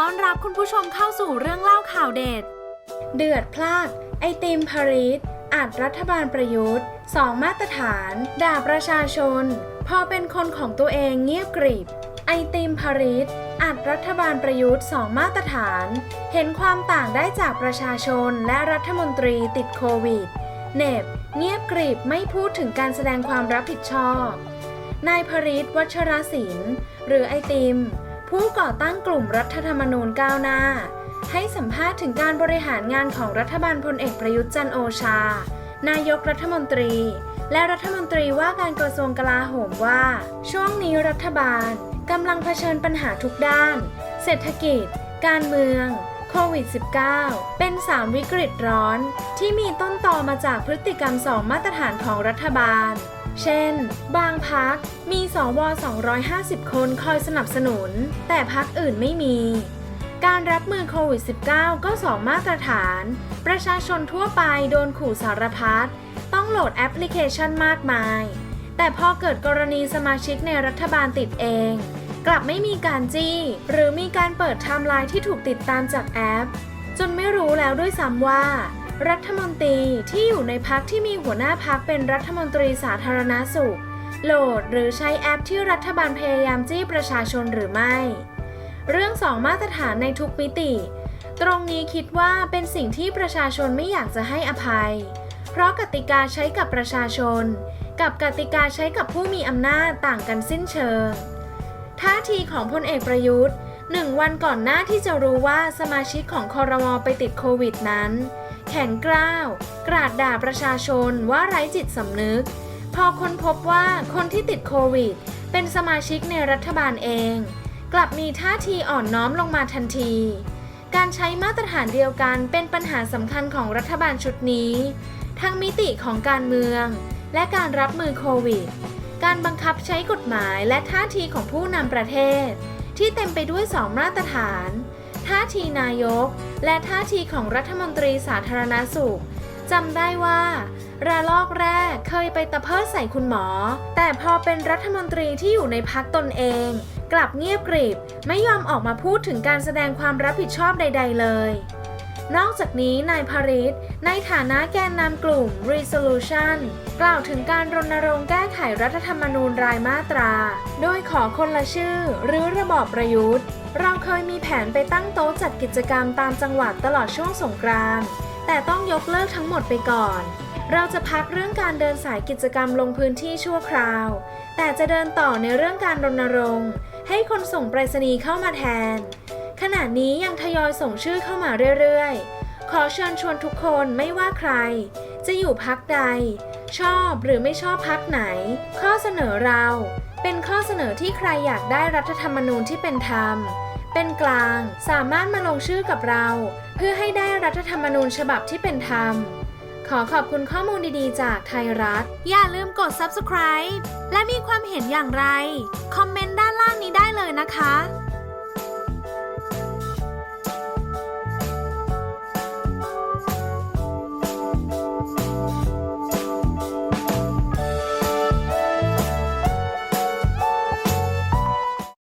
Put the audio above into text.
ย้อนรับคุณผู้ชมเข้าสู่เรื่องเล่าข่าวเด็ด เดือดพลาด ไอติมพาริสอาจรัฐบาลประยุทธ์สองมาตรฐาน ด่าประชาชน พอเป็นคนของตัวเองเงียบกริบ ไอติมพาริสอาจรัฐบาลประยุทธ์สองมาตรฐาน เห็นความต่างได้จากประชาชนและรัฐมนตรีติดโควิด เน็บเงียบกริบไม่พูดถึงการแสดงความรับผิดชอบ นายพริตวัชรศิลป์หรือไอติม ผู้ก่อตั้งกลุ่มรัฐธรรมนูญก้าวหน้า ให้สัมภาษณ์ถึงการบริหารงานของรัฐบาลพลเอกประยุทธ์จันโอชา นายกรัฐมนตรี และรัฐมนตรีว่าการกระทรวงกลาโหมว่า ช่วงนี้รัฐบาลกำลังเผชิญปัญหาทุกด้าน เศรษฐกิจ การเมืองโควิด -19 เป็น 3 วิกฤตร้อน ที่มีต้นตอมาจากพฤติกรรม2มาตรฐานของรัฐบาล เช่น บางพักมีสว250 คนคอยสนับสนุน แต่พักอื่นไม่มี การรับมือโควิด -19 ก็ 2 มาตรฐาน ประชาชนทั่วไปโดนขู่สารพัด ต้องโหลดแอปพลิเคชันมากมาย แต่พอเกิดกรณีสมาชิกในรัฐบาลติดเอง กลับไม่มีการจี้ หรือมีการเปิดไทม์ไลน์ที่ถูกติดตามจากแอป จนไม่รู้แล้วด้วยซ้ำว่า รัฐมนตรีที่อยู่ในพักที่มีหัวหน้าพักเป็นรัฐมนตรีสาธารณาสุข โหลดหรือใช้แอปที่รัฐบาลพยายามจี้ประชาชนหรือไม่ เรื่องสองมาตรฐานในทุกมิติ ตรงนี้คิดว่าเป็นสิ่งที่ประชาชนไม่อยากจะให้อภัย เพราะกติกาใช้กับประชาชน กับกติกาใช้กับผู้มีอำนาจต่างกันสิ้นเชิง ท่าทีของพลเอกประยุทธ์ หนึ่งวันก่อนหน้าที่จะรู้ว่าสมาชิกของคอรมอไปติดโควิดนั้น แข็งกร้าว กราดด่าประชาชนว่าไร้จิตสำนึก พอคนพบว่าคนที่ติดโควิด เป็นสมาชิกในรัฐบาลเอง กลับมีท่าทีอ่อนน้อมลงมาทันที การใช้มาตรฐานเดียวกันเป็นปัญหาสำคัญของรัฐบาลชุดนี้ ทั้งมิติของการเมือง และการรับมือโควิด การบังคับใช้กฎหมายและท่าทีของผู้นำประเทศ ที่เต็มไปด้วยสองมาตรฐาน ท่าทีนายก และท่าทีของรัฐมนตรีสาธารณาสุขจำได้ว่าระลอกแรกเคยไปตะเพิดใส่คุณหมอ แต่พอเป็นรัฐมนตรีที่อยู่ในพักตนเอง กลับเงียบกริบ ไม่ยอมออกมาพูดถึงการแสดงความรับผิดชอบใด ๆ เลย นอกจากนี้นายพริศในฐานะแกนนำกลุ่ม Resolution กล่าวถึงการรณรงค์แก้ไขรัฐธรรมนูญรายมาตรา โดยขอคนละชื่อ หรือระบอบประยุทธ์ เราเคยมีแผนไปตั้งโต๊ะจัดกิจกรรมตามจังหวัดตลอดช่วงสงกรานต์แต่ต้องยกเลิกทั้งหมดไปก่อน เราจะพักเรื่องการเดินสายกิจกรรมลงพื้นที่ชั่วคราว แต่จะเดินต่อในเรื่องการรณรงค์ ให้คนส่งไปรษณีย์เข้ามาแทน ขณะนี้ยังทยอยส่งชื่อเข้ามาเรื่อยๆ ขอเชิญชวนทุกคนไม่ว่าใคร จะอยู่พักใด ชอบหรือไม่ชอบพักไหน ข้อเสนอเราเป็นข้อเสนอที่ใครอยากได้รัฐธรรมนูญที่เป็นธรรม เป็นกลางสามารถมาลงชื่อกับเรา เพื่อให้ได้รัฐธรรมนูญฉบับที่เป็นธรรม ขอขอบคุณข้อมูลดีๆ จากไทยรัฐ อย่าลืมกด subscribe และมีความเห็นอย่างไร คอมเมนต์ด้านล่างนี้ได้เลยนะคะ